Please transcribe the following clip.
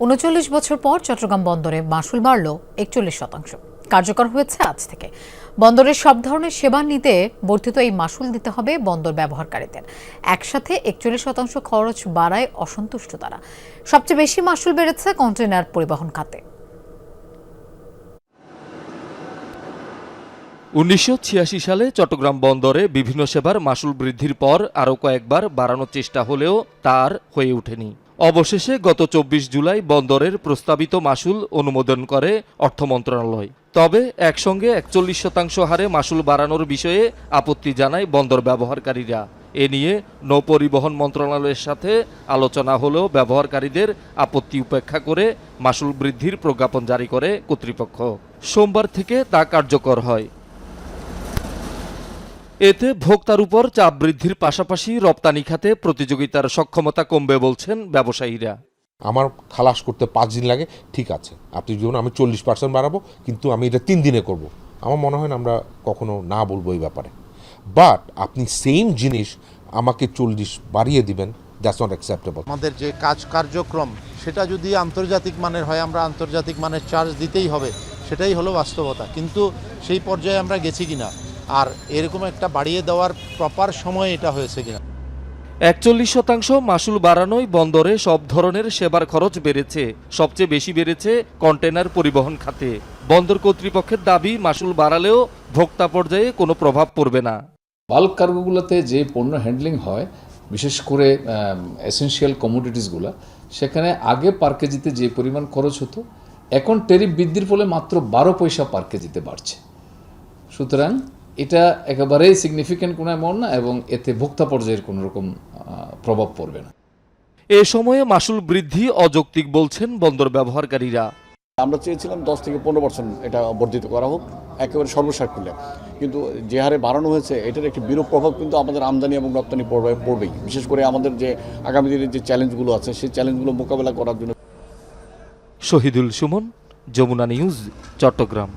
উনচল্লিশ বছর পর চট্টগ্রাম বন্দরে মাসুল বাড়ল একচল্লিশ শতাংশ। কার্যকর হয়েছে আজ থেকে। বন্দরের সব ধরনের সেবা নিতে বর্ধিত এই মাসুল দিতে হবে বন্দর ব্যবহারকারীদের। একসাথে একচল্লিশ শতাংশ খরচ বাড়ায় অসন্তুষ্ট তারা। সবচেয়ে বেশি মাসুল বেড়েছে কন্টেনার পরিবহন খাতে। উনিশশো ছিয়াশি সালে চট্টগ্রাম বন্দরে বিভিন্ন সেবার মাসুল বৃদ্ধির পর আরও কয়েকবার বাড়ানোর চেষ্টা হলেও তার হয়ে ওঠেনি। অবশেষে গত চব্বিশ জুলাই বন্দরের প্রস্তাবিত মাসুল অনুমোদন করে অর্থ মন্ত্রণালয়। তবে একসঙ্গে একচল্লিশ শতাংশ হারে মাসুল বাড়ানোর বিষয়ে আপত্তি জানায় বন্দর ব্যবহারকারীরা। এ নিয়ে নৌপরিবহন মন্ত্রণালয়ের সাথে আলোচনা হলেও ব্যবহারকারীদের আপত্তি উপেক্ষা করে মাসুল বৃদ্ধির প্রজ্ঞাপন জারি করে কর্তৃপক্ষ। সোমবার থেকে তা কার্যকর হয়। এতে ভোক্তার উপর চাপ বৃদ্ধির পাশাপাশি রপ্তানি খাতে প্রতিযোগিতার সক্ষমতা কমবে বলছেন ব্যবসায়ীরা। আমার খালাস করতে পাঁচ দিন লাগে ঠিক আছে। আপনি যেমন আমি চল্লিশ পার্সেন্ট বাড়াবো কিন্তু আমি এটা তিন দিনে করব। আমার মনে হয় না আমরা কখনো না বলব এই ব্যাপারে। বাট আপনি সেম জিনিস আমাকে চল্লিশ বাড়িয়ে দিবেন দ্যাটস নট অ্যাকসেপ্টেবল আমাদের যে কাজ কার্যক্রম সেটা যদি আন্তর্জাতিক মানের হয় আমরা আন্তর্জাতিক মানের চার্জ দিতেই হবে সেটাই হলো বাস্তবতা। কিন্তু সেই পর্যায়ে আমরা গেছি কিনা? আর এরকম একটা বাড়িয়ে দেওয়ার প্রপার সময় এটা হয়েছে কিনা? একচল্লিশ শতাংশ মাসুল বাড়ানোয় বন্দরে সব ধরনের সেবার খরচ বেড়েছে। সবচেয়ে বেশি বেড়েছে কন্টেনার পরিবহন খাতে। বন্দর কর্তৃপক্ষের দাবি মাসুল বাড়ালেও ভোক্তা পর্যায়ে কোনো প্রভাব পড়বে না। বাল্ক কার্গোগুলোতে যে পণ্য হ্যান্ডলিং হয় বিশেষ করে এসেনশিয়াল কমোডিটিসগুলো সেখানে আগে পার কেজিতে যে পরিমাণ খরচ হতো এখন টেরিফ বৃদ্ধির ফলে মাত্র বারো পয়সা পার কেজিতে বাড়ছে। সুতরাং এটা একেবারেই সিগনিফিক্যান্ট কোনো অ্যামাউন্ট না এবং এতে ভোক্তা পর্যায়ের কোনো রকম প্রভাব পড়বে না। এ সময়ে মাসুল বৃদ্ধি অযৌক্তিক বলছেন বন্দর ব্যবহারকারীরা। আমরা চেয়েছিলাম দশ থেকে পনেরো পার্সেন্ট এটা বর্ধিত করা হোক একেবারে সর্বসাকুল্যে কিন্তু যে হারে বাড়ানো হয়েছে এটার একটি বিরূপ প্রভাব কিন্তু আমাদের আমদানি এবং রপ্তানি পড়বে পড়বেই। বিশেষ করে আমাদের যে আগামী দিনের যে চ্যালেঞ্জগুলো আছে সেই চ্যালেঞ্জগুলো মোকাবেলা করার জন্য শহীদুল সুমন যমুনা নিউজ চট্টগ্রাম।